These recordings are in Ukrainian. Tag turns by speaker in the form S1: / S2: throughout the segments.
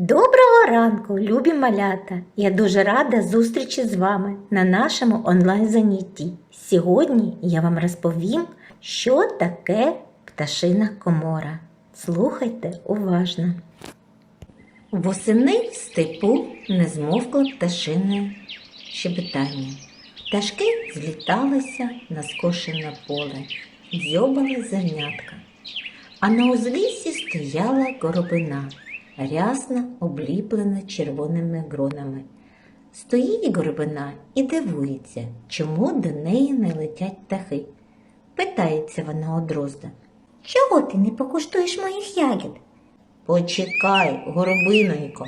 S1: Доброго ранку, любі малята! Я дуже рада зустрічі з вами на нашому онлайн-занятті. Сьогодні я вам розповім, що таке пташина комора. Слухайте уважно. Восени в степу не змовкло пташине щебетання. Пташки зліталися на скошене поле, дзьобали зернятка. А на узліссі стояла горобина, рясно обліплена червоними гронами. Стоїть горобина і дивується, чому до неї не летять птахи. Питається вона у дрозда.
S2: Чого ти не покуштуєш моїх ягід?
S1: Почекай, горобинонько,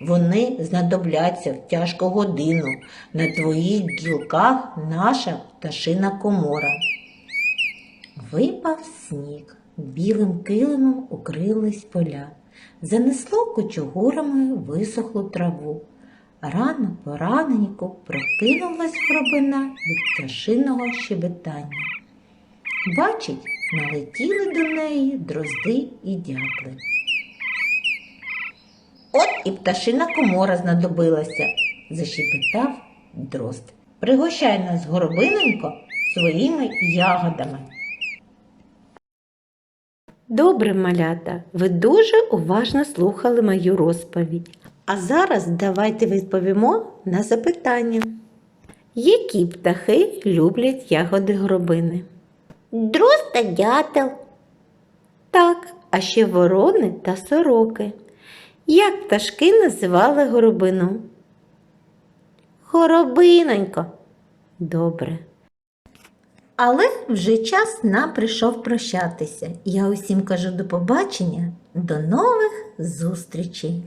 S1: вони знадобляться в тяжку годину. На твоїх гілках наша пташина комора. Випав сніг, білим килимом укрились поля, занесло кучугурами висохлу траву. Рано пораненьку прокинулась хробина від пташиного щебетання. Бачить, налетіли до неї дрозди і дятли. От і пташина комора знадобилася, защебетав дрозд. Пригощай нас, горобинонько, своїми ягодами. Добре, малята, ви дуже уважно слухали мою розповідь. А зараз давайте відповімо на запитання. Які птахи люблять ягоди горобини?
S2: Дрозд та дятел.
S1: Так, а ще ворони та сороки. Як пташки називали горобину? Горобинонько. Добре. Але вже час нам прийшов прощатися. Я усім кажу до побачення, до нових зустрічей.